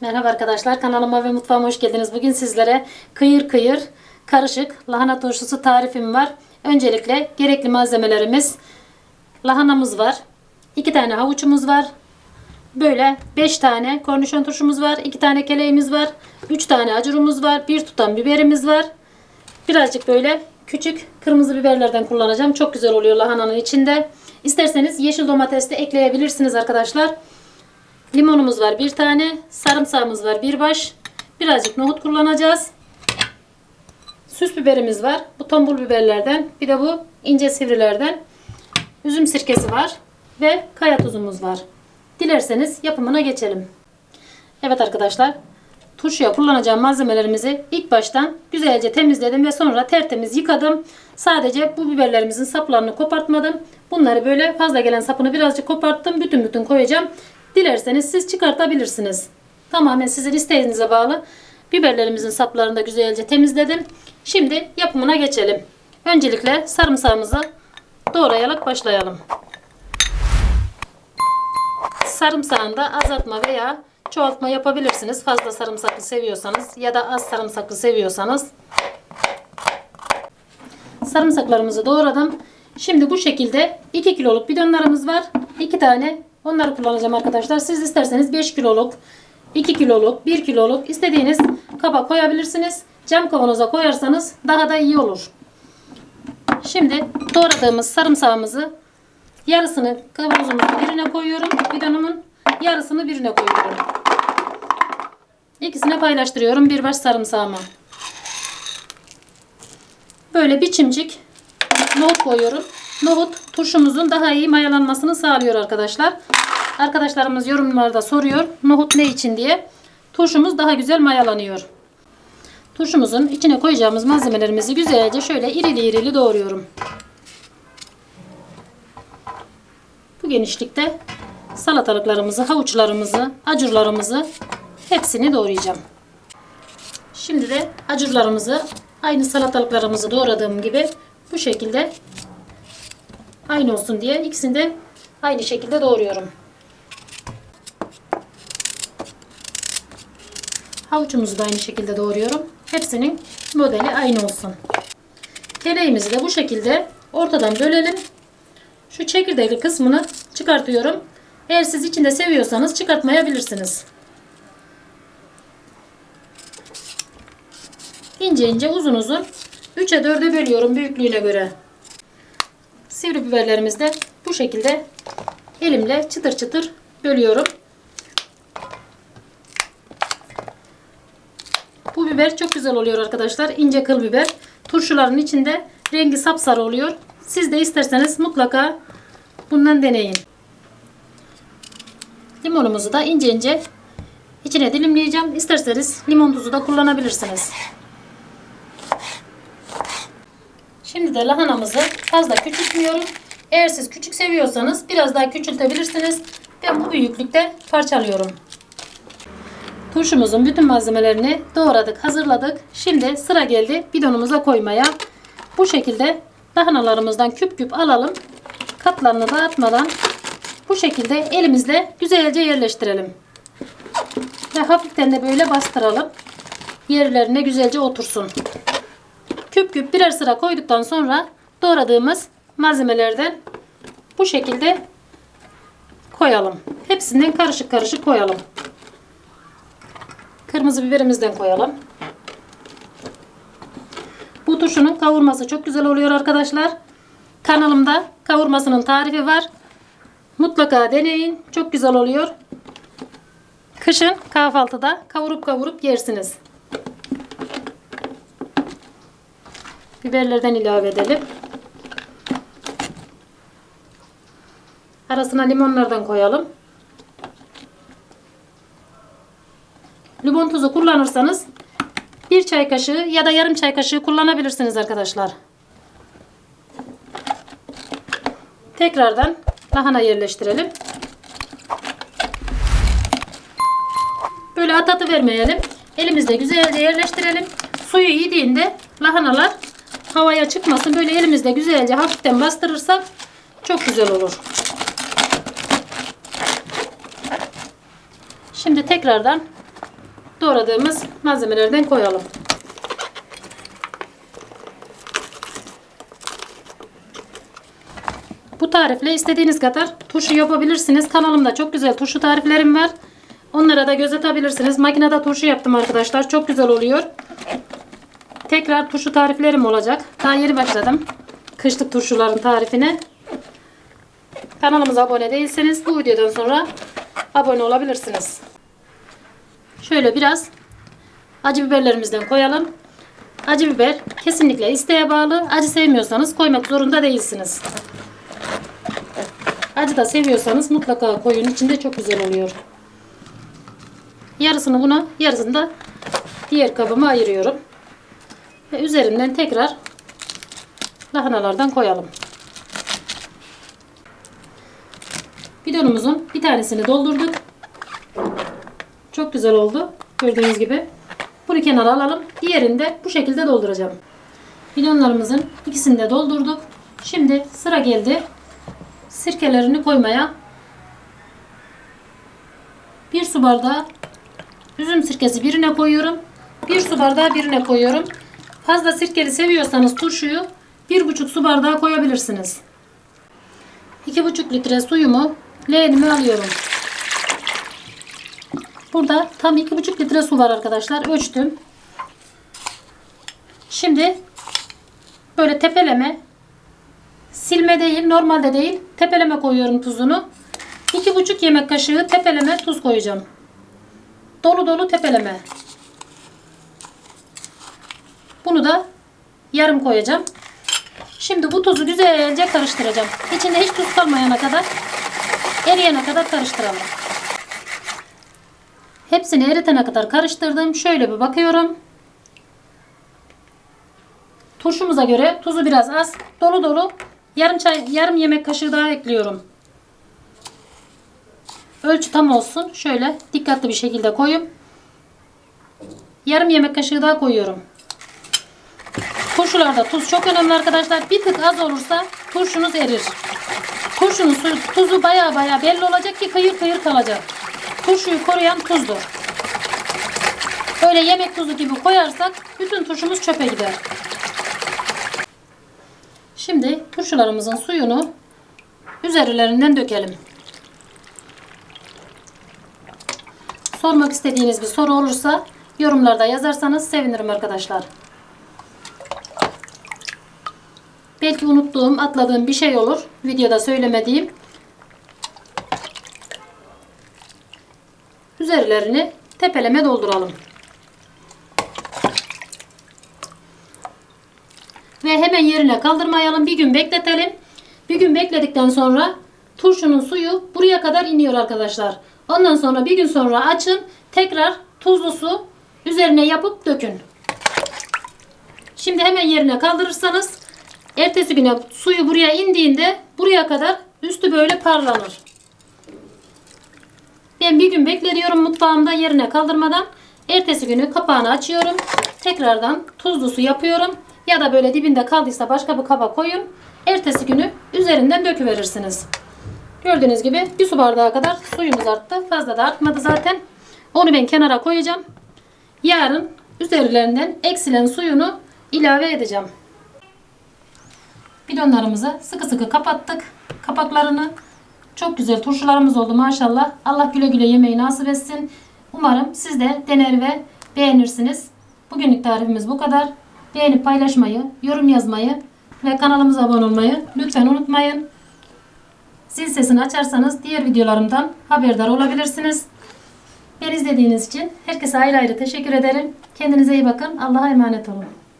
Merhaba arkadaşlar kanalıma ve mutfağıma hoş geldiniz. Bugün sizlere kıyır kıyır karışık lahana turşusu tarifim var. Öncelikle gerekli malzemelerimiz lahanamız var. 2 tane havuçumuz var. Böyle 5 tane kornişon turşumuz var. 2 tane keleğimiz var. 3 tane acurumuz var. 1 tutam biberimiz var. Birazcık böyle küçük kırmızı biberlerden kullanacağım. Çok güzel oluyor lahananın içinde. İsterseniz yeşil domates de ekleyebilirsiniz arkadaşlar. Limonumuz var bir tane. Sarımsağımız var bir baş. Birazcık nohut kullanacağız. Süs biberimiz var. Bu tombul biberlerden. Bir de bu ince sivrilerden. Üzüm sirkesi var. Ve kaya tuzumuz var. Dilerseniz yapımına geçelim. Evet arkadaşlar. Turşuya kullanacağım malzemelerimizi ilk baştan güzelce temizledim ve sonra tertemiz yıkadım. Sadece bu biberlerimizin saplarını kopartmadım. Bunları böyle fazla gelen sapını birazcık koparttım. Bütün bütün koyacağım. Dilerseniz siz çıkartabilirsiniz. Tamamen sizin isteğinize bağlı. Biberlerimizin saplarını da güzelce temizledim. Şimdi yapımına geçelim. Öncelikle sarımsağımızı doğrayarak başlayalım. Sarımsağında azaltma veya çoğaltma yapabilirsiniz. Fazla sarımsaklı seviyorsanız ya da az sarımsaklı seviyorsanız. Sarımsaklarımızı doğradım. Şimdi bu şekilde 2 kiloluk bidonlarımız var. 2 tane onları kullanacağım arkadaşlar. Siz isterseniz 5 kiloluk, 2 kiloluk, 1 kiloluk istediğiniz kaba koyabilirsiniz. Cam kavanoza koyarsanız daha da iyi olur. Şimdi doğradığımız sarımsağımızı yarısını kavanozumuzun birine koyuyorum. Bidonumun yarısını birine koyuyorum. İkisine paylaştırıyorum bir baş sarımsağımı. Böyle bir çimcik nohut koyuyorum. Nohut turşumuzun daha iyi mayalanmasını sağlıyor arkadaşlar. Arkadaşlarımız yorumlarda soruyor nohut ne için diye. Turşumuz daha güzel mayalanıyor. Turşumuzun içine koyacağımız malzemelerimizi güzelce şöyle irili irili doğruyorum. Bu genişlikte salatalıklarımızı, havuçlarımızı, acurlarımızı hepsini doğrayacağım. Şimdi de acurlarımızı aynı salatalıklarımızı doğradığım gibi bu şekilde aynı olsun diye ikisini de aynı şekilde doğruyorum. Havucumuzu da aynı şekilde doğruyorum. Hepsinin modeli aynı olsun. Keleğimizi de bu şekilde ortadan bölelim. Şu çekirdekli kısmını çıkartıyorum. Eğer siz içinde seviyorsanız çıkartmayabilirsiniz. İnce ince uzun uzun 3'e 4'e bölüyorum büyüklüğüne göre. Sivri biberlerimizi de bu şekilde elimle çıtır çıtır bölüyorum. Bu biber çok güzel oluyor arkadaşlar. İnce kıl biber. Turşuların içinde rengi sapsarı oluyor. Siz de isterseniz mutlaka bundan deneyin. Limonumuzu da ince ince içine dilimleyeceğim. İsterseniz limon tuzu da kullanabilirsiniz. Şimdi de lahanamızı fazla küçültmüyorum. Eğer siz küçük seviyorsanız biraz daha küçültebilirsiniz. Ben bu büyüklükte parçalıyorum. Turşumuzun bütün malzemelerini doğradık, hazırladık. Şimdi sıra geldi bidonumuza koymaya. Bu şekilde lahanalarımızdan küp küp alalım. Katlarını dağıtmadan bu şekilde elimizle güzelce yerleştirelim. Ve hafiften de böyle bastıralım. Yerlerine güzelce otursun. Küp küp birer sıra koyduktan sonra doğradığımız malzemelerden bu şekilde koyalım. Hepsinden karışık karışık koyalım. Kırmızı biberimizden koyalım. Bu turşunun kavurması çok güzel oluyor arkadaşlar. Kanalımda kavurmasının tarifi var. Mutlaka deneyin. Çok güzel oluyor. Kışın kahvaltıda kavurup kavurup yersiniz. Biberlerden ilave edelim. Arasına limonlardan koyalım. Limon tuzu kullanırsanız bir çay kaşığı ya da yarım çay kaşığı kullanabilirsiniz arkadaşlar. Tekrardan lahana yerleştirelim. Böyle at atı vermeyelim. Elimizde güzelce yerleştirelim. Suyu yediğinde lahanalar havaya çıkmasın. Böyle elimizde güzelce hafiften bastırırsak çok güzel olur. Şimdi tekrardan doğradığımız malzemelerden koyalım. Bu tarifle istediğiniz kadar turşu yapabilirsiniz. Kanalımda çok güzel turşu tariflerim var. Onlara da göz atabilirsiniz. Makinede turşu yaptım arkadaşlar. Çok güzel oluyor. Tekrar turşu tariflerim olacak. Daha yeni başladım. Kışlık turşuların tarifine. Kanalımıza abone değilseniz bu videodan sonra abone olabilirsiniz. Şöyle biraz acı biberlerimizden koyalım. Acı biber kesinlikle isteğe bağlı. Acı sevmiyorsanız koymak zorunda değilsiniz. Acı da seviyorsanız mutlaka koyun. İçinde çok güzel oluyor. Yarısını buna, yarısını da diğer kabıma ayırıyorum. Ve üzerinden tekrar lahanalardan koyalım. Bidonumuzun bir tanesini doldurduk. Çok güzel oldu. Gördüğünüz gibi. Bunu kenara alalım. Diğerini de bu şekilde dolduracağım. Bidonlarımızın ikisini de doldurduk. Şimdi sıra geldi sirkelerini koymaya. Bir su bardağı üzüm sirkesi birine koyuyorum. Bir su bardağı birine koyuyorum. Fazla sirkeli seviyorsanız turşuyu bir buçuk su bardağı koyabilirsiniz. İki buçuk litre suyumu leğenime alıyorum. Burada tam iki buçuk litre su var arkadaşlar. Ölçtüm. Şimdi böyle tepeleme silme değil, normalde değil. Tepeleme koyuyorum tuzunu. 2,5 yemek kaşığı tepeleme tuz koyacağım. Dolu dolu tepeleme. Bunu da yarım koyacağım. Şimdi bu tuzu güzelce karıştıracağım. İçinde hiç tuz kalmayana kadar eriyene kadar karıştıralım. Hepsini eritene kadar karıştırdım. Şöyle bir bakıyorum. Turşumuza göre tuzu biraz az. Dolu dolu yarım çay yarım yemek kaşığı daha ekliyorum. Ölçü tam olsun. Şöyle dikkatli bir şekilde koyup yarım yemek kaşığı daha koyuyorum. Turşularda tuz çok önemli arkadaşlar. Bir tık az olursa turşunuz erir. Turşunun tuzu baya baya belli olacak ki kıyır kıyır kalacak. Turşuyu koruyan tuzdur. Böyle yemek tuzu gibi koyarsak bütün turşumuz çöpe gider. Şimdi turşularımızın suyunu üzerlerinden dökelim. Sormak istediğiniz bir soru olursa yorumlarda yazarsanız sevinirim arkadaşlar. Belki unuttuğum, atladığım bir şey olur. Videoda söylemediğim. Üzerlerini tepeleme dolduralım. Ve hemen yerine kaldırmayalım. Bir gün bekletelim. Bir gün bekledikten sonra turşunun suyu buraya kadar iniyor arkadaşlar. Ondan sonra bir gün sonra açın. Tekrar tuzlu su üzerine yapıp dökün. Şimdi hemen yerine kaldırırsanız ertesi güne suyu buraya indiğinde buraya kadar üstü böyle parlanır. Ben bir gün bekletiyorum mutfağımda yerine kaldırmadan. Ertesi günü kapağını açıyorum. Tekrardan tuzlu su yapıyorum. Ya da böyle dibinde kaldıysa başka bir kaba koyun. Ertesi günü üzerinden döküverirsiniz. Gördüğünüz gibi bir su bardağı kadar suyumuz arttı. Fazla da artmadı zaten. Onu ben kenara koyacağım. Yarın üzerlerinden eksilen suyunu ilave edeceğim. Bidonlarımızı sıkı sıkı kapattık. Kapaklarını çok güzel turşularımız oldu maşallah. Allah güle güle yemeği nasip etsin. Umarım siz de dener ve beğenirsiniz. Bugünlük tarifimiz bu kadar. Beğenip paylaşmayı, yorum yazmayı ve kanalımıza abone olmayı lütfen unutmayın. Zil sesini açarsanız diğer videolarımdan haberdar olabilirsiniz. Beni izlediğiniz için herkese ayrı ayrı teşekkür ederim. Kendinize iyi bakın. Allah'a emanet olun.